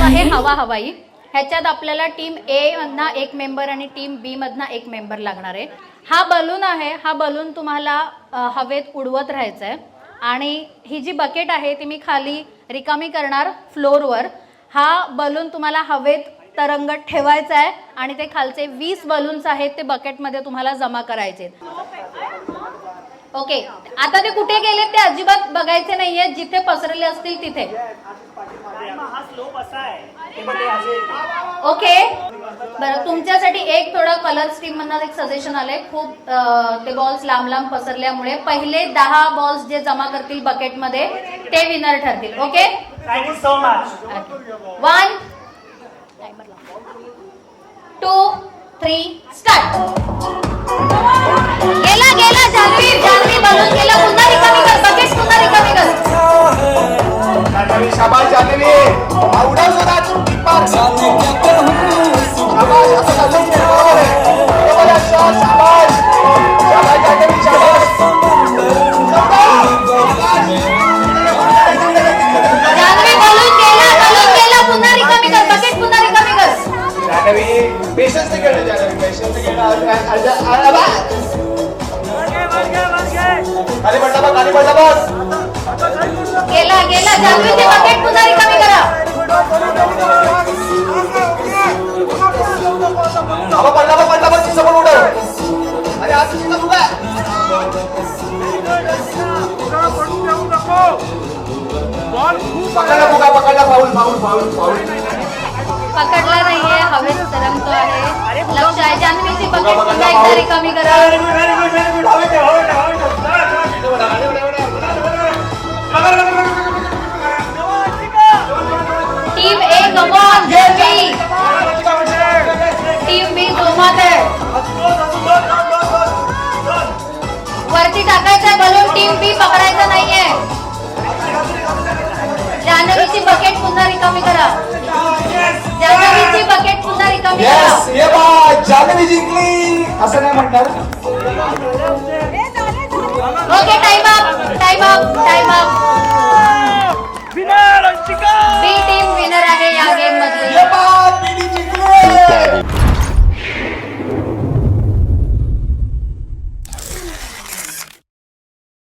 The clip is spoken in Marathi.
आहे हवा हवाई ह्याच्यात आपल्याला टीम ए मधना एक मेंबर आणि टीम बी मधना एक मेंबर लागणार आहे. हा बलून आहे हा बलून तुम्हाला हवेत उडवत राहायचं आहे आणि ही जी बकेट आहे ती मी खाली रिकामी करणार फ्लोअरवर हा बलून तुम्हाला हवेत तरंगत ठेवायचा आहे आणि ते खालचे वीस बलून्स आहेत ते बकेटमध्ये तुम्हाला जमा करायचे ओके. आता ते कुठे गेले ते अजिबात बघायचे नाहीये. जिथे पसरले असतील तिथे. ओके. बरं तुमच्यासाठी एक थोडं कलर स्कीम मधनं एक सजेशन आलंय. खूप ते बॉल्स लांब लांब पसरल्यामुळे पहिले दहा बॉल्स जे जमा करतील बकेटमध्ये ते विनर ठरतील. Okay? Thank you so much one two three start balloon गेला पुन्हा रिकामी कर बकेट पुन्हा रिकामी कर. जान्हवी शाबाश जान्हवी आवडाव जोरात टिप्पर शाबाश असं चाललंच नाही बरोबर आहे. बरोबर आहे अक्षर, शाबाश शाबाश जान्हवी शाबाश जान्हवी बलून गेला बलून गेला पुन्हा रिकामी कर बकेट पुन्हा रिकामी कर. जान्हवी पेशन्स ने खेळलं जान्हवी पेशन्स ने खेळलं खाली पडला बघ खाली पडला बघ गेला गेला. जान्हवीचे बकेट पुन्हा रिकामी करा. बाबा पडला बघ पडला तिचं पण उडव. अरे आज तिचं उडव पकडला बुका पकडला पाऊल पाऊल पाऊल पाऊल पकडला नाहीये हवेत तरंगतो आहे. लक्ष आहे जान्हवीची बकेट पुन्हा एकदा रिकामी करा. Team A come on team team B जोमात आहे. वरती टाकायचं बलून टीम बी पकडायचं नाहीये. जान्हवीची बकेट पुन्हा रिकामी करा. जान्हवीची बकेट पुन्हा रिकामी करा. जान्हवी जिंकली असं नाही म्हणणार. 大棒，大。